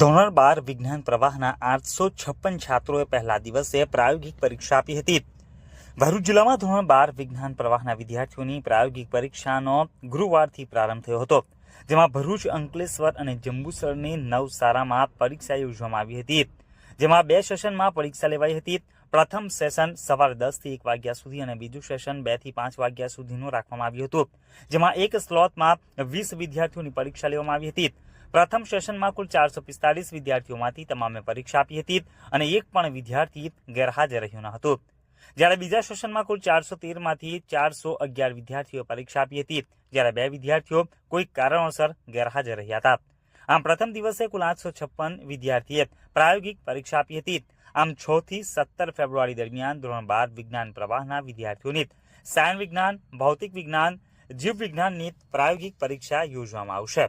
ધોરણ બાર વિજ્ઞાન પ્રવાહના આઠસો છપ્પન છાત્રોએ પહેલા દિવસે પ્રાયોગિક પરીક્ષા આપી હતી. ભરૂચ જિલ્લામાં ધોરણ બાર વિજ્ઞાન પ્રવાહના વિદ્યાર્થીઓની પ્રાયોગિક પરીક્ષાનો ગુરુવારથી પ્રારંભ થયો હતો. જેમાં ભરૂચ, અંકલેશ્વર અને જંબુસરની નવસારામાં પરીક્ષા યોજવામાં આવી હતી. જેમાં બે સેશનમાં પરીક્ષા લેવાઈ હતી. પ્રથમ સેશન સવારે દસથી એક વાગ્યા સુધી અને બીજું સેશન બેથી પાંચ વાગ્યા સુધીનું રાખવામાં આવ્યું હતું. જેમાં એક સ્લોટમાં વીસ વિદ્યાર્થીઓની પરીક્ષા લેવામાં આવી હતી. પ્રથમ સેશનમાં કુલ ચારસો પિસ્તાલીસ વિદ્યાર્થીઓમાંથી તમામે પરીક્ષા આપી હતી અને એક પણ વિદ્યાર્થી ગેરહાજર રહ્યો ન હતો. જ્યારે બીજા સેશનમાં કુલ ચારસો તેરમાંથી ચારસો અગિયાર વિદ્યાર્થીઓ પરીક્ષા આપી હતી, જ્યારે બે વિદ્યાર્થીઓ કોઈક કારણોસર ગેરહાજર રહ્યા હતા. આમ પ્રથમ દિવસે કુલ આઠસો છપ્પન વિદ્યાર્થીએ પ્રાયોગિક પરીક્ષા આપી હતી. આમ છ થી સત્તર ફેબ્રુઆરી દરમિયાન ધોરણ બાર વિજ્ઞાન પ્રવાહના વિદ્યાર્થીઓની સાયન વિજ્ઞાન, ભૌતિક વિજ્ઞાન જીવ વિજ્ઞાનની પ્રાયોગિક પરીક્ષા યોજવામાં આવશે.